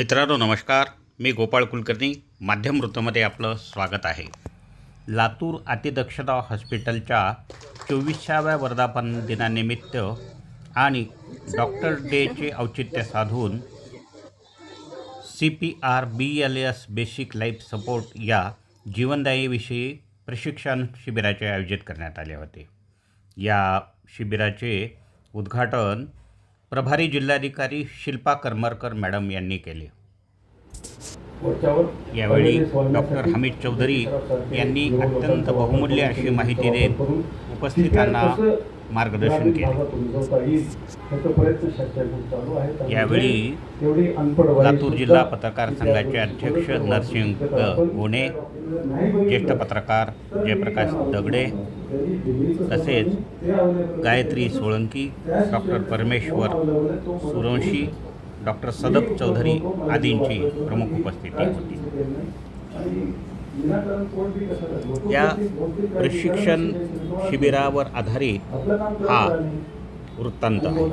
मित्रांनो नमस्कार. मी गोपाळ कुलकर्णी. माध्यम वृत्तमध्ये आपलं स्वागत आहे. लातूर अतिदक्षता हॉस्पिटलच्या चोवीसाव्या वर्धापन दिनानिमित्त आणि डॉक्टर डेचे औचित्य साधून C P R B L S basic life support या जीवनदायीविषयी प्रशिक्षण शिबिराचे आयोजित करण्यात आले होते. या शिबिराचे उद्घाटन प्रभारी जिल्हाधिकारी शिल्पा करमरकर मॅडम यांनी केले. यावेळी डॉक्टर हमीद चौधरी यांनी अत्यंत बहुमूल्य अशी माहिती देत उपस्थितांना मार्गदर्शन केले. यावेळी लातूर जिल्हा पत्रकार संघाचे अध्यक्ष नरसिंग गोणे ज्येष्ठ पत्रकार जयप्रकाश दगडे तसेच गायत्री सोळंकी डॉक्टर परमेश्वर सुरवंशी डॉक्टर सदप चौधरी आदींची प्रमुख उपस्थिती होती. या प्रशिक्षण शिबिरावर आधारित हा वृत्तांत आहे.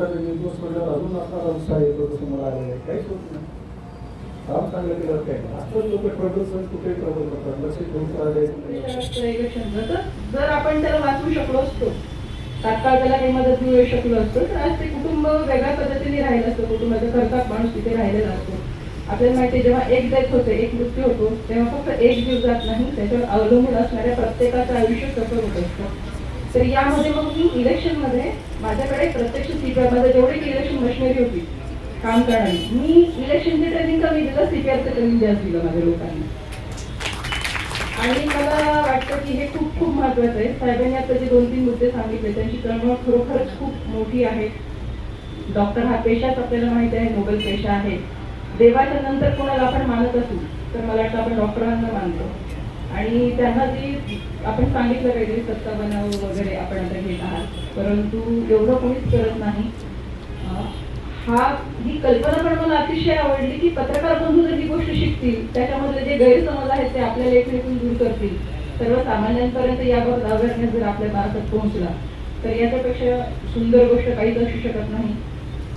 जर आपण त्याला वाचवू शकलो असतो तात्काळ त्याला काही मदत मिळू शकलो असतो तर आज ते कुटुंब वेगळ्या पद्धतीने राहिलं असतं. कुटुंबाचा करतात माणूस तिथे राहिलेला असतो. आपल्याला माहिती जेव्हा एक डेथ होते एक मृत्यू होतो तेव्हा फक्त एक जीव जात नाही त्याच्यावर अवलंबून असणाऱ्या प्रत्येकाचं आयुष्य सफर होत असतं. तर यामध्ये मग मी इलेक्शनमध्ये माझ्याकडे प्रत्यक्ष सीपीआर माझं जेवढी इलेक्शन मशिनरी होती काम करणारी मी इलेक्शनचे ट्रेनिंग कमी दिलं सीपीआरचं ट्रेनिंग जास्त दिलं माझ्या लोकांना. आणि मला वाटतं की हे खूप खूप महत्वाचं आहे. साहेबांनी आता जे दोन तीन मुद्दे सांगितले त्यांची कळमळ खरोखरच खूप मोठी आहे. डॉक्टर हा पेशाच आपल्याला माहिती आहे नोबेल पेशा आहे. देवाच्या नंतर कोणाला आपण मानत असू तर मला वाटतं आपण डॉक्टरांना मानतो. आणि त्यांना जी आपण सांगितलं पाहिजे सत्ता बनावं वगैरे आपण आता घेत आहात. परंतु एवढं कोणीच करत नाही. हा ही कल्पना पण मला अतिशय आवडली की पत्रकार बंधू जर ही गोष्ट शिकतील त्याच्यामधले जे गैरसमज आहेत ते आपल्या लेखणीतून दूर करतील. सर्वसामान्यांपर्यंत याबाबत अवेअरनेस जर आपल्या भारतात पोहोचला तर याच्यापेक्षा सुंदर गोष्ट काहीच असू शकत नाही.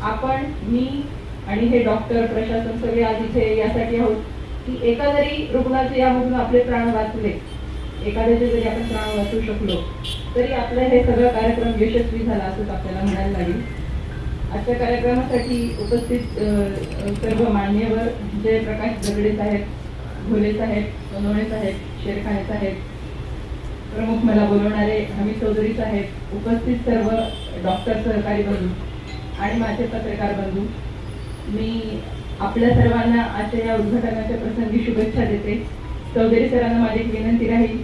आपण मी आणि हे डॉक्टर प्रशासन सगळे आज इथे यासाठी आहोत की एका जरी रुग्णाचे यामधून आपले प्राण वाचले एखाद्याचे जरी आपण प्राण वाचू शकलो तरी आपलं हे सगळं कार्यक्रम यशस्वी झाला असंच आपल्याला म्हणायला लागेल. आजच्या कार्यक्रमासाठी उपस्थित सर्व मान्यवर जयप्रकाश दगडे साहेब घोले साहेब सोनवणे साहेब शेरखाने साहेब प्रमुख मला बोलवणारे हमीद चौधरी साहेब उपस्थित सर्व डॉक्टर सहकारी बंधू आणि माझे पत्रकार बंधू मी आपल्या सर्वांना आजच्या या उद्घाटनाच्या प्रसंगी शुभेच्छा देते. चौधरी सरांना माझी एक विनंती राहील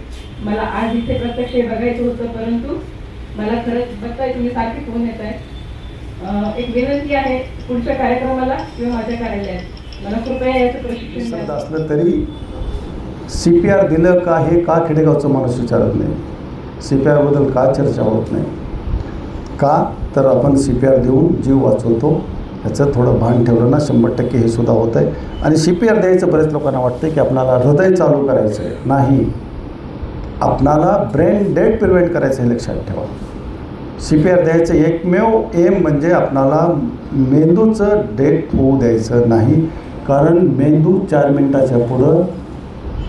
मला आज इथे प्रत्यक्ष हे बघायचं होतं परंतु मला खरंच बघताय तुम्ही सारखे फोन येत आहे एक विनंती आहे पुढच्या कार्यक्रमाला किंवा माझ्या कार्यालयात. मला कृपया याचं प्रशिक्षण असलं तरी सी पी आर दिलं का हे का खेडेगावचं माणूस विचारत नाही? सी पी आरबद्दल का चर्चा होत नाही? का? तर आपण सी पी आर देऊन जीव वाचवतो. ह्याचं थोडं भान ठेवलं ना शंभर टक्के हे सुद्धा होत आहे आणि सी पी आर द्यायचं बरेच लोकांना वाटतं की आपणाला हृदय चालू करायचं आहे नाही. आपणाला ब्रेन डेड प्रिव्हेंट करायचं हे लक्षात ठेवा. सी पी आर द्यायचं एकमेव एम म्हणजे आपणाला मेंदूचं डेट होऊ द्यायचं नाही कारण मेंदू चार मिनटाच्या पुढं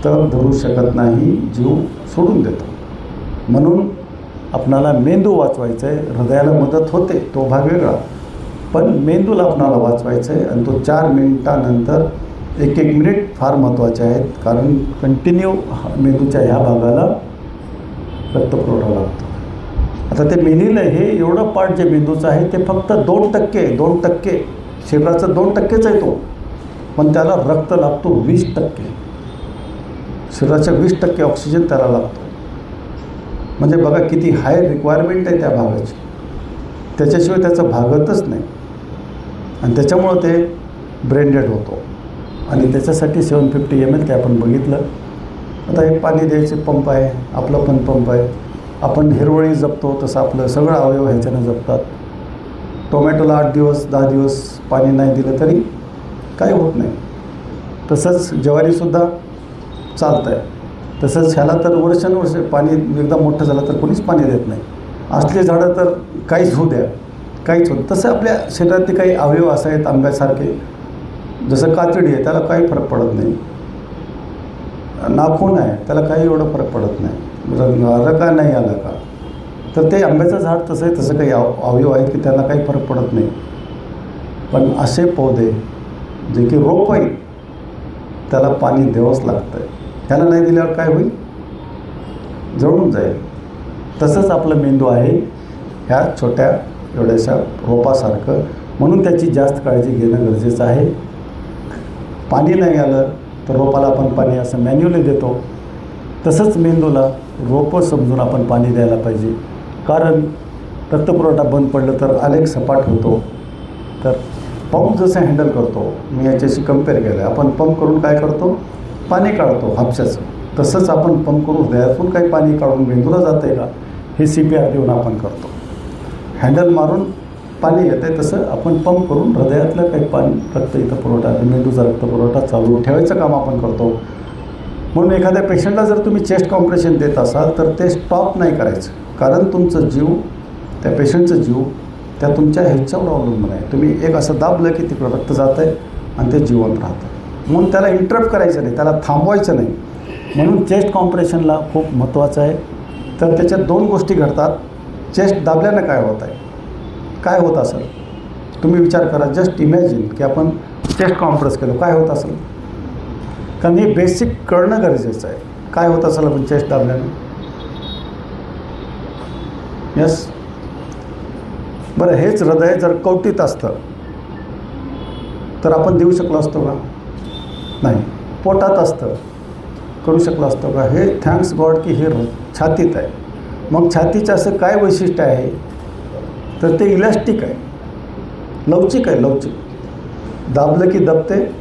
तर धरू शकत नाही जीव सोडून देतो. म्हणून आपणाला मेंदू वाचवायचा आहे हृदयाला मदत होते तो भाग वेगळा. पण मेंदूला आपणाला वाचवायचं आहे आणि तो चार मिनिटानंतर एक एक मिनिट फार महत्त्वाचे आहेत कारण कंटिन्यू मेंदूच्या ह्या भागाला रक्तपुरवठा लागतो. आता ते मेनीलं हे एवढं पार्ट जे मेंदूचं आहे ते फक्त दोन टक्के दोन टक्के शरीराचं दोन टक्केच आहे तो. पण त्याला रक्त लागतो वीस टक्के. शरीराच्या वीस टक्के ऑक्सिजन त्याला लागतो. म्हणजे बघा किती हाय रिक्वायरमेंट आहे त्या भागाची. त्याच्याशिवाय त्याचं भागतच नाही. आणि त्याच्यामुळं ते ब्रेंडेड होतो. आणि त्याच्यासाठी सेवन फिफ्टी एम एल ते आपण बघितलं. आता हे पाणी द्यायचे पंप आहे आपलं पण पंप आहे. आपण हिरवळी जपतो तसं आपलं सगळं अवयव ह्याच्यानं जपतात. टोमॅटोला आठ दिवस दहा दिवस पाणी नाही दिलं तरी काही होत नाही. तसंच ज्वारीसुद्धा चालतं आहे तसंच ह्याला तर वर्षानुवर्ष पाणी एकदा मोठं झालं तर कोणीच पाणी देत नाही. असले झाडं तर काहीच होऊ द्या काहीच होत तसं आपल्या शरीरातले काही अवयव असं आहेत आंब्यासारखे जसं कातडी आहे त्याला काही फरक पडत नाही. नाखून आहे त्याला काही एवढं फरक पडत नाही. रंग आलं का नाही आलं का? तर ते आंब्याचं झाड तसं आहे तसं काही आव अवयव आहे की त्याला काही फरक पडत नाही. पण असे पौधे जे की रोप आहे त्याला पाणी द्यावंच लागतं आहे त्याला नाही दिल्यावर काय होईल? जळून जाईल. तसंच आपलं मेंदू आहे ह्या छोट्या एवढ्याशा रोपासारखं. म्हणून त्याची जास्त काळजी घेणं गरजेचं आहे. पाणी नाही आलं तर रोपाला आपण पाणी असं मॅन्युअली देतो. तसंच मेंदूला रोपं समजून आपण पाणी द्यायला पाहिजे. कारण रक्तपुरवठा बंद पडलं तर आलेख सपाट होतो. तर पंप जसं हँडल करतो मी याच्याशी कंपेअर केलं आहे आपण पंप करून काय करतो? पाणी काढतो हापशाचं. तसंच आपण पंप करून हृदयातून काही पाणी काढून मेंदूला जातं आहे का? हे सी पी आर देऊन आपण करतो. हँडल मारून पाणी येतं आहे तसं आपण पंप करून हृदयातलं काही पाणी रक्त इथं पुरवठा मेंदूचा रक्तपुरवठा चालू ठेवायचं काम आपण करतो. म्हणून एखाद्या पेशंटला जर तुम्ही चेस्ट कॉम्प्रेशन देत असाल तर ते स्टॉप नाही करायचं. कारण तुमचं जीव त्या पेशंटचं जीव त्या तुमच्या ह्याच्यावर अवलंबून आहे. तुम्ही एक असं दाबलं की तिकडं रक्त जातं आहे आणि ते जिवंत राहतं. म्हणून त्याला इंटरप्ट करायचं नाही त्याला थांबवायचं नाही. म्हणून चेस्ट कॉम्प्रेशनला खूप महत्त्वाचं आहे. तर त्याच्यात दोन गोष्टी घडतात. चेस्ट दाबल्यानं काय होत आहे? काय होत असेल? तुम्ही विचार करा जस्ट इमॅजिन की आपण चेस्ट कॉम्प्रेस केलो काय होत असेल? कारण हे बेसिक कळणं गरजेचं आहे. काय होत असेल आपण चेस्ट दाबल्याने? यस बरं हेच हृदय जर कवटीत असतं तर आपण देऊ शकलो असतो का? नाही. पोटात असतं. करू शकलो असतो का? हे थँक्स गॉड की हे छातीत आहे. मग छातीचं असं काय वैशिष्ट्य आहे? तर ते इलॅस्टिक आहे. लवचिक आहे लवचिक. दाबलं की दबते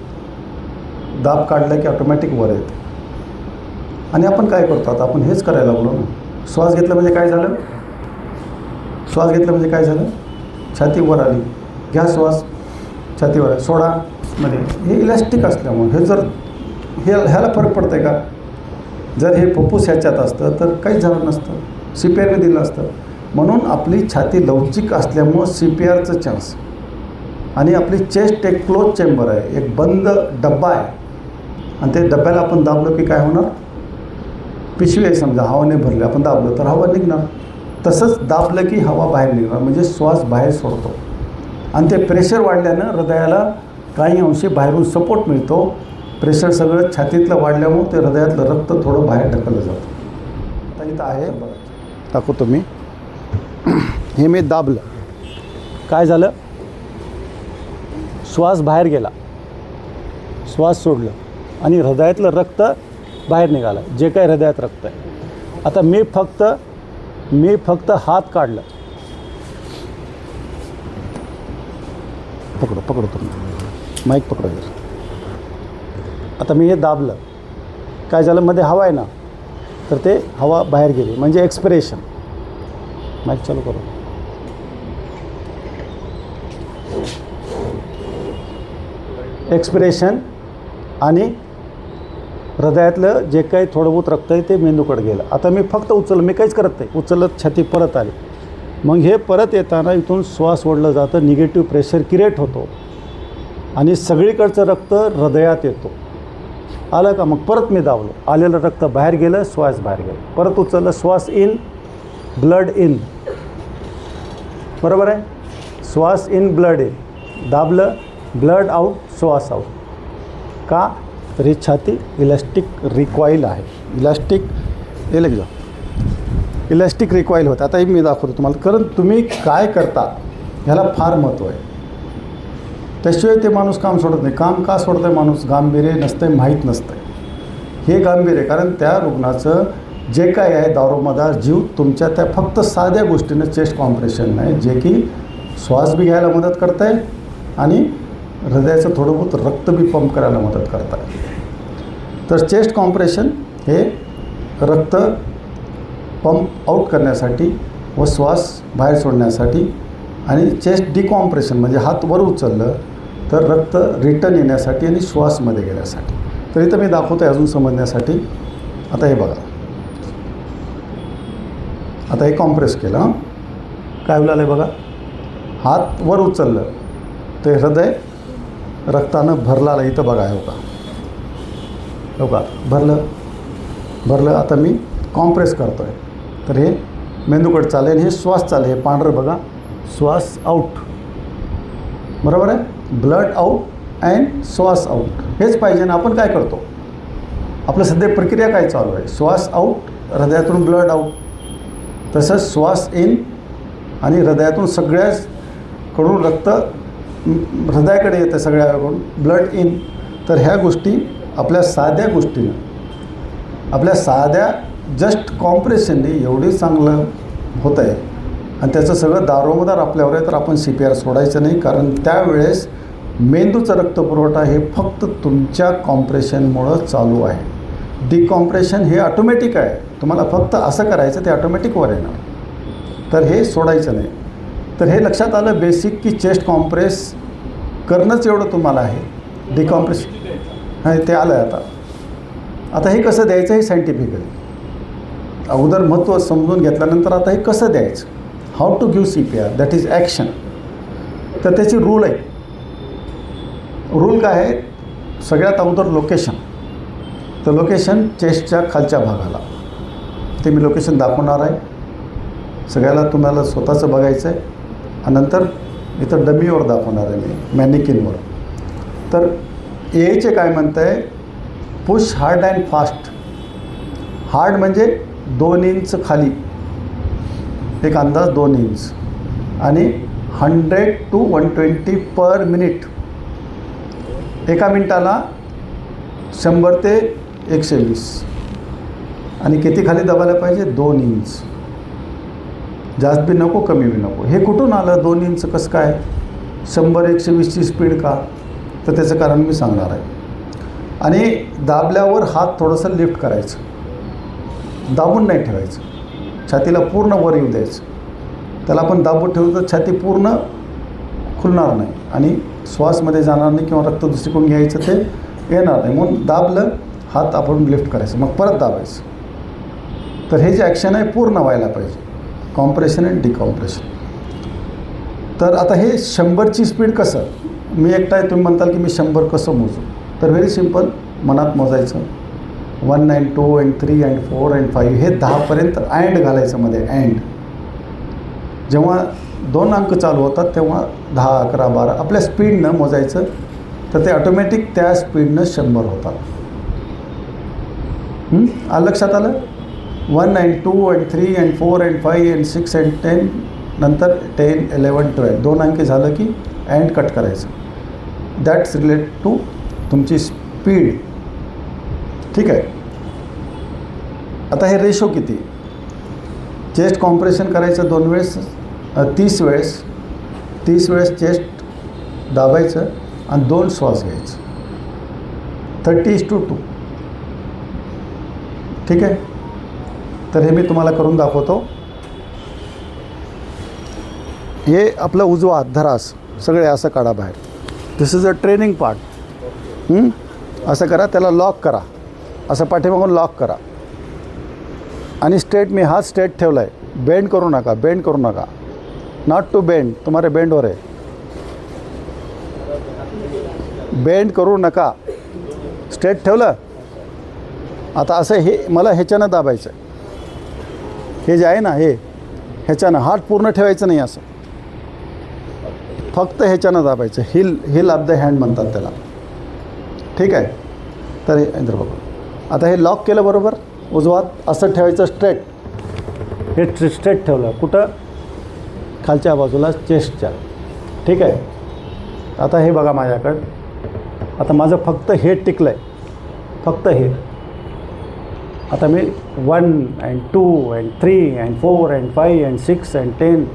दाब काढलं की ऑटोमॅटिक वर येते. आणि आपण काय करतो आता? आपण हेच करायला लागलो ना. श्वास घेतला म्हणजे काय झालं? श्वास घेतला म्हणजे काय झालं? छाती वर आली. घ्या श्वास छातीवर आली सोडा. मध्ये हे इलॅस्टिक असल्यामुळे. हे जर हे ह्याला फरक पडतं आहे का? जर हे फुफ्फुस ह्याच्यात असतं तर काहीच झालं नसतं. सी दिलं असतं. म्हणून आपली छाती लवचिक असल्यामुळं सी पी आरचं चान्स आणि आपली चेस्ट एक क्लोज चेंबर आहे एक बंद डब्बा आहे. आणि ते डब्याला आपण दाबलं की काय होणार? पिशवी आहे समजा हवाने भरली आपण दाबलं तर हवा निघणार. तसंच दाबलं की हवा बाहेर निघणार म्हणजे श्वास बाहेर सोडतो. आणि ते प्रेशर वाढल्यानं हृदयाला काही अंशी बाहेरून सपोर्ट मिळतो. प्रेशर सगळं छातीतलं वाढल्यामुळं ते हृदयातलं रक्त थोडं बाहेर ढकललं जातं. आता इथं आहे. दाखवतो मी. हे मी दाबलं. काय झालं? श्वास बाहेर गेला. श्वास सोडलं. आणि हृदयातलं रक्त बाहेर निघालं. जे काही हृदयात रक्त आहे. आता मी फक्त मी फक्त हात काढलं. पकडो पकडू तुम्ही. माईक पकडो आता मी हे दाबलं. काय झालं? मध्ये हवा आहे ना. तर ते हवा बाहेर गेली. म्हणजे एक्सपिरेशन माईक चालू करू. एक्सप्रेशन आणि हृदयातलं जे काही थोडं बहुत रक्त आहे ते मेंदूकडे गेलं. आता मी फक्त उचल मी काहीच करत नाही. उचलत छाती परत आली. मग हे परत येताना इथून श्वास ओढलं जातं निगेटिव्ह प्रेशर क्रिएट होतो. आणि सगळीकडचं रक्त हृदयात येतो. आलं का? मग परत मी दावलो आलेलं रक्त बाहेर गेलं श्वास बाहेर गेलं. परत उचललं श्वास इन ब्लड इन बरोबर आहे? श्वास इन ब्लड इन दाबलं ब्लड आऊट श्वास आऊट का? तर ही छाती इलॅस्टिक रिकॉईल आहे. इलॅस्टिक हे लग जा इलॅस्टिक रिकॉईल होतं. आताही मी दाखवतो तुम्हाला. कारण तुम्ही काय करता ह्याला फार महत्त्व आहे. त्याशिवाय ते माणूस काम सोडत नाही. काम का सोडतं आहे माणूस? गांभीर्य नसतंय माहीत नसतंय. हे गांभीर्य कारण त्या रुग्णाचं जे काय आहे दारोमदार जीव तुमच्या त्या फक्त साध्या गोष्टीनं चेस्ट कॉम्प्रेशन आहे जे की श्वास बी घ्यायला मदत करत आहे आणि हृदयाचं थोडं बहुत रक्त बी पंप करायला मदत करत आहे. तर चेस्ट कॉम्प्रेशन हे रक्त पंप आउट करण्यासाठी व श्वास बाहेर सोडण्यासाठी आणि चेस्ट डिकॉम्प्रेशन म्हणजे हात वर उचललं तर रक्त रिटर्न येण्यासाठी आणि श्वासमध्ये गेल्यासाठी. तर इथं मी दाखवतो आहे अजून समजण्यासाठी. आता हे बघा. आता हे कॉम्प्रेस केलं हं. काय झालं आहे बघा? हात वर उचललं. ते हृदय रक्तानं भरला इथं बघा हो का हो का भरलं. भरलं आता मी कॉम्प्रेस करतो आहे तर हे मेंदूकड चालेल हे श्वास चालेल हे पांढरं बघा. श्वास आऊट बरोबर आहे? ब्लड आऊट अँड श्वास आऊट हेच पाहिजे ना आपण काय करतो? आपलं सध्या प्रक्रिया काय चालू आहे? श्वास आऊट हृदयातून ब्लड आऊट तसंच श्वास इन आणि हृदयातून सगळ्याकडून रक्त हृदयाकडे येतं सगळ्याकडून. ब्लड इन तर ह्या गोष्टी आपल्या साध्या गोष्टीनं. आपल्या साध्या जस्ट कॉम्प्रेशनने एवढी चांगलं होतं आहे आणि त्याचं सगळं दारोमदार आपल्यावर आहे तर आपण सी पी आर सोडायचं नाही. कारण त्यावेळेस मेंदूचा रक्तपुरवठा हे फक्त तुमच्या कॉम्प्रेशनमुळं चालू आहे. डिकॉम्प्रेशन हे ऑटोमॅटिक आहे. तुम्हाला फक्त असं करायचं ते ऑटोमॅटिकवर येणार. तर हे सोडायचं नाही. तर हे लक्षात आलं बेसिक की चेस्ट कॉम्प्रेस करणंच एवढं तुम्हाला आहे. डिकॉम्प्रेस हां ते आलं आहे आता. आता हे कसं द्यायचं हे सायंटिफिकली अगोदर महत्त्व समजून घेतल्यानंतर आता हे कसं द्यायचं? How to give C P R that is action तर त्याची रूल आहे. रूल काय आहे? सगळ्यात अगोदर लोकेशन तर लोकेशन चेस्टच्या खालच्या भागाला. ते मी लोकेशन दाखवणार आहे. सगळ्याला तुम्हाला स्वतःचं बघायचं आहे आणि नंतर इथं डमीवर दाखवणार आहे मी मॅनिकिनवर तर एचे काय म्हणतं आहे push hard and fast hard म्हणजे दोन इंच खाली. एक अंदाज दोन इंच आणि hundred to one twenty per minute एका मिनटाला शंभर ते एकशे वीस आणि किती खाली दबायला पाहिजे? दोन इंच. जास्त बी नको कमी बी नको. हे कुठून आलं? दोन इंच कसं काय? शंभर एकशे वीसची स्पीड का? तर त्याचं कारण मी सांगणार आहे. आणि दाबल्यावर हात थोडंसं लिफ्ट करायचं. दाबून नाही ठेवायचं. छातीला पूर्ण वर येऊ द्यायचं. त्याला आपण दाबून ठेवलं तर छाती पूर्ण खुलणार नाही. आणि श्वासमध्ये जाणार नाही किंवा रक्त दुसरीकडून घ्यायचं ते येणार नाही. म्हणून दाबलं हात आपण लिफ्ट करायचं मग परत दाबायचं. तर हे जे ॲक्शन आहे पूर्ण व्हायला पाहिजे. कॉम्प्रेशन अँड डिकॉम्प्रेशन तर आता हे शंभरची स्पीड कसं? मी एकटा आहे तुम्ही म्हणताल की मी शंभर कसं मोजू? तर व्हेरी सिंपल मनात मोजायचं. One nine two and three and four and five हे दहापर्यंत अँड घालायचं मध्ये अँड जेव्हा दोन अंक चालू होतात तेव्हा दहा अकरा बारा आपल्या स्पीडनं मोजायचं तर ते ऑटोमॅटिक त्या स्पीडनं शंभर होतात. लक्षात आलं? One and two and three and four and five and six and ten नंतर टेन इलेवन ट्वेल्व दोन अंकी झालं की अँड कट करायचं. दॅट्स रिलेट टू तुमची स्पीड ठीक आहे? आता हे रेशो किती? चेस्ट कॉम्प्रेशन करायचं दोन वेळेस तीस वेळेस. तीस वेळेस चेस्ट दाबायचं आणि दोन श्वास घ्यायचं. थर्टी इज टू टू ठीक आहे? तर हे मी तुम्हाला करून दाखवतो. हे आपलं उजवा हात धरास. सगळे असं काढा बाहेर. This is a training part असं करा त्याला लॉक करा. असं पाठीमागून लॉक करा. आणि स्ट्रेट मी हा स्ट्रेट ठेवला आहे बेंड करू नका बेंड करू नका. नॉट टू बेंड तुम्हाला बेंडवर आहे बेंड करू नका. स्ट्रेट ठेवलं? आता असं हे मला ह्याच्यानं दाबायचं आहे हे जे आहे ना हे ह्याच्यानं हात पूर्ण ठेवायचं नाही असं. फक्त ह्याच्यानं दाबायचं. Heel heel of the hand म्हणतात त्याला. ठीक आहे? तर हे इंद्र बघा. आता हे लॉक केलं बरोबर? उजवात. असं ठेवायचं स्ट्रेट हे स्ट्रेट ठेवलं. कुठं? खालच्या बाजूला चेस्टच्या ठीक आहे? आता हे बघा माझ्याकडं. आता माझं फक्त हे टिकलं आहे फक्त हे. आता मी one and two and three and four and five and six and ten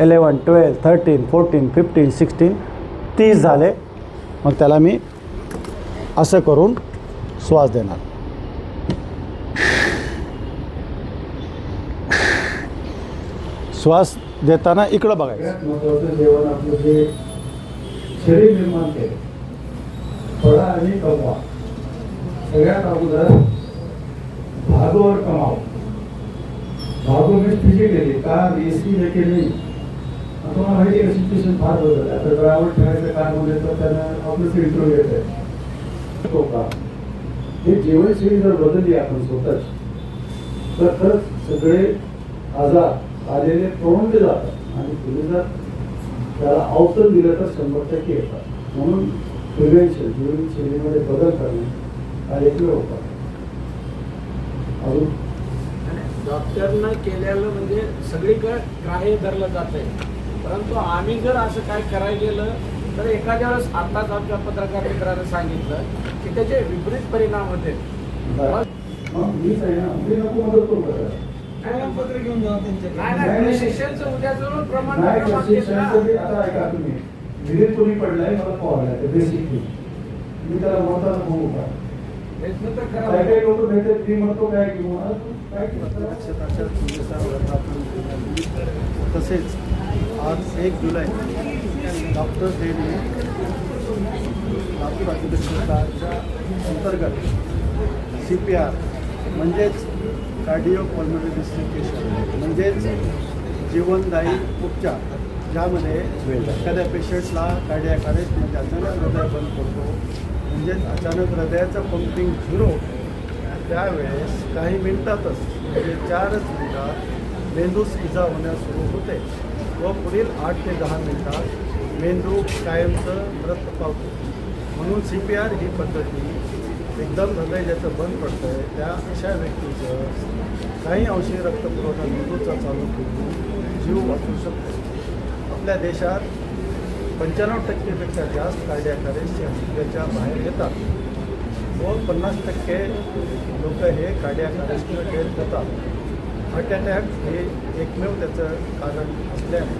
eleven twelve thirteen fourteen fifteen sixteen तीस झाले. मग त्याला मी असं करून श्वास देणार. श्वास देताना इकडं बघायचं. जेवण आपलं जे शरीर निर्माण केलं. फळा आणि कमवा. सगळ्यात अगोदर भागो और कमाओ भागो में फिजिकली का एसी लेके नहीं? मला माहिती आहे सिच्युएशन फार बदल आता ड्रायव्हर ठेवायचं काय बोलले तर त्यानं ऑफिस इंटरव्ह्यू येत आहे. तो का हे जीवनशैली जर बदलली आपण स्वतःच तर खरंच सगळे आजार आलेले पळून जातात. आणि तुम्ही जर त्याला अवसर दिलं तर शंभर टक्के येतात. म्हणून प्रिव्हेन्शन जीवनशैलीमध्ये बदल करणे हा एकमेव होता. डॉक्टरनं केलेलं म्हणजे सगळीकडे ग्राह्य धरलं जात आहे परंतु आम्ही जर असं काय करायला गेलं तर एखाद्या वेळेस आताच आमच्या पत्रकार मित्राने सांगितलं की त्याचे विपरीत परिणाम होते? पत्र घेऊन जाऊ नाही नाही प्रशिक्षणचं उद्या जरूर नाही प्रमाणपत्र प्रशिक्षणाचं बी मागतील ना. आता ऐका तुम्ही. विहिरीत तुम्ही पडलाय मला बेसिकली मी त्याला म्हणताना बघू का काय काही लोक म्हणतो काय काय? तसेच आज एक जुलै डॉक्टर्स डे लातूर अतिदक्षताच्या अंतर्गत सी पी आर म्हणजेच कार्डिओ पल्मनरी डिस्ट्रिक्टेशन म्हणजेच जीवनदायी उपचार ज्यामध्ये एखाद्या पेशंटला कार्डियाक अरेस्ट म्हणजे अचानक हृदय बंद पडतो म्हणजेच अचानक हृदयाचं पंपिंग झिरो त्यावेळेस काही मिनिटातच म्हणजे चारच मिनिटात मेंदूस इजा होण्यास सुरू होते. व पुढील आठ ते दहा मिनिटात मेंदू कायमचं मृत पावतो. म्हणून सी पी आर ही पद्धती एकदम हृदय ज्याचं बंद पडतं आहे त्या अशा व्यक्तीचं काही अंशी रक्तपुरवठा मेंदूचा चालू करून जीव वाचू शकतो. आपल्या देशात पंच्याण्णव टक्केपेक्षा जास्त कार्डियाक अरेस्ट हॉस्पिटलच्या बाहेर येतात व पन्नास टक्के लोक हे कार्डियाक अरेस्टनं डेथ होतात हार्ट अटॅक हे एकमेव त्याचं कारण असल्याने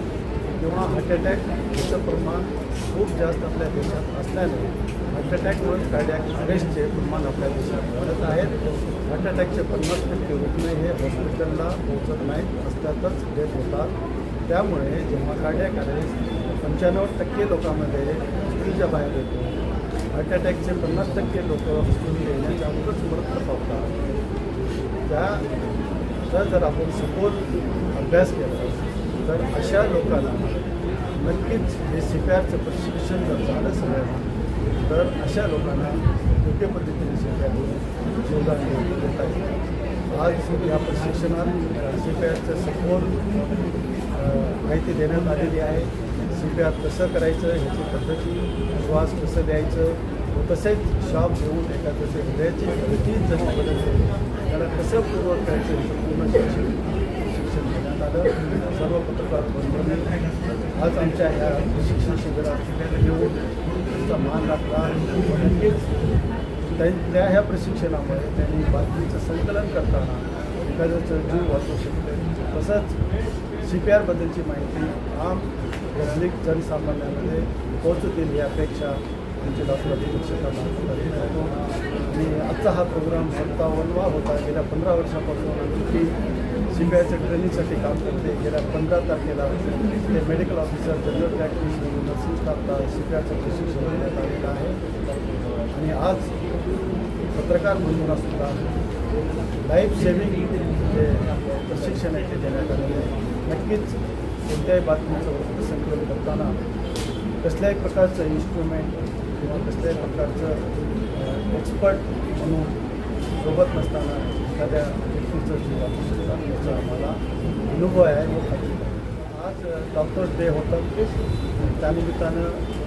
किंवा हार्ट अटॅक याचं प्रमाण खूप जास्त आपल्या देशात असल्याने हार्ट अटॅकमुळे कार्डियाक अरेस्टचे प्रमाण आपल्या देशात वाढत आहेत. हार्ट अटॅकचे पन्नास टक्के रुग्ण हे हॉस्पिटलला पोहोचत नाहीत असल्यातच डेथ होतात. त्यामुळे जेव्हा कार्डियाक अरेस्ट पंच्याण्णव टक्के लोकांमध्ये हॉस्पिटलच्या बाहेर येतो. हार्ट अटॅकचे पन्नास टक्के लोक हॉस्पिटल येण्याच्या अगोदरच मृत्यू पावतात. त्याचा जर आपण सखोल अभ्यास केला तर अशा लोकांना नक्कीच हे सी पी आरचं प्रशिक्षण जर झालं सगळ्यांना तर अशा लोकांना योग्य पद्धतीने सी पी आर योगदान देता येईल आज या प्रशिक्षणात सी पी आरचं सखोल माहिती देण्यात आलेली आहे. सी पी आर कसं करायचं ह्याची पद्धती श्वास कसं द्यायचं व तसेच शॉप घेऊन एखाद्याचे हृदयाची गती जर बदलते त्याला कसं पूर्वक करायचं याचं पूर्ण शिक्षण शिक्षण देण्यात आलं. सर्व पत्रकार बंधूंनी आज आमच्या ह्या प्रशिक्षण शिबिरात येऊन तुमचा मान राखला. व नक्कीच त्या त्या ह्या प्रशिक्षणामुळे त्यांनी बातमीचं संकलन करताना एखाद्याचं जीव वाचू शकते तसंच सी पी आरबद्दलची माहिती आम पब्लिक जनसामान्यांमध्ये पोहोचतील ही अपेक्षा आमचे डॉक्टर शिक्षकांना आणि आजचा हा प्रोग्राम सत्तावन्नवा होता. गेल्या पंधरा वर्षापासून आम्ही सी पी आयच्या ट्रेनिंगसाठी काम करते. गेल्या पंधरा तारखेला ते medical officer general practitioner nursing स्टाफला सी पी आरचं प्रशिक्षण देण्यात आलेलं आहे. आणि आज पत्रकार म्हणून सुद्धा लाईफ सेव्हिंग जे प्रशिक्षण आहे ते देण्यात आलेलं आहे. नक्कीच कोणत्याही बातमीचं वृत्तसंकलन करताना कसल्याही प्रकारचं इन्स्ट्रुमेंट किंवा कसल्याही प्रकारचं एक्सपर्ट म्हणून सोबत नसताना एखाद्या व्यक्तीचं जीव वाचू शकतात याचा आम्हाला अनुभव आहे. व खात्री आज डॉक्टर्स डे होतं. त्यानिमित्तानं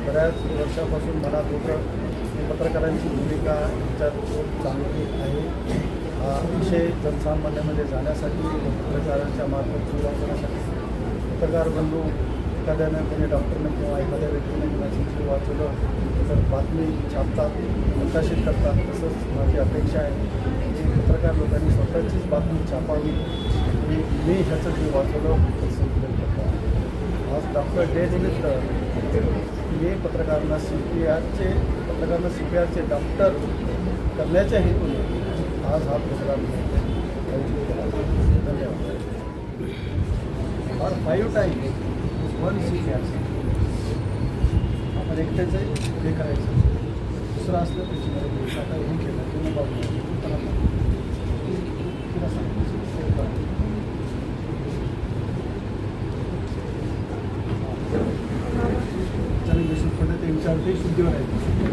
बऱ्याच वर्षापासून मला होतं पत्रकारांची भूमिका याच्यात खूप चांगली आहे. अतिशय जनसामान्यामध्ये जाण्यासाठी पत्रकारांच्या मार्फत सुरुवात करण्यासाठी. पत्रकार बंधू एखाद्यानं कोणी डॉक्टरनं किंवा एखाद्या व्यक्तीने कोणाची जीव वाचवलं तर बातमी छापतात प्रकाशित करतात तसंच माझी अपेक्षा आहे की पत्रकार लोकांनी स्वतःचीच बातमी छापावी. आणि मी ह्याचं जे वाचवलं आज डॉक्टर डे निमित्त मी पत्रकारांना सी पी आरचे पत्रकारांना सी पी आरचे डॉक्टर करण्याच्या हेतूने आज हा प्रोग्राम धन्यवाद. और five time one C P R आपण एकट्याचं हे करायचं. दुसरं असलं त्याची मदत आता हे केलं. तुम्ही बाबू तिला सांगितलं. ते शुद्धीवर आहे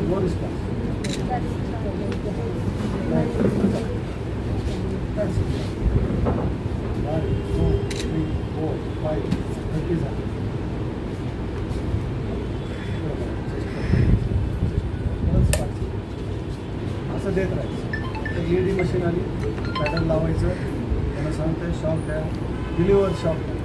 वन रिस्पॉन्स असं देत राहायचं. ई डी मशीन आली पॅटर्न लावायचं. त्यांना सांगतंय शॉप द्या. डिलिव्हर शॉप द्या.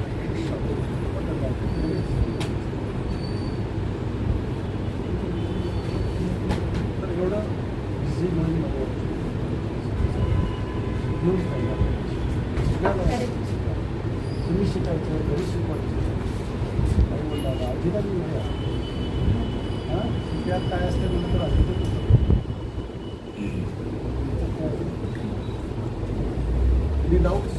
notes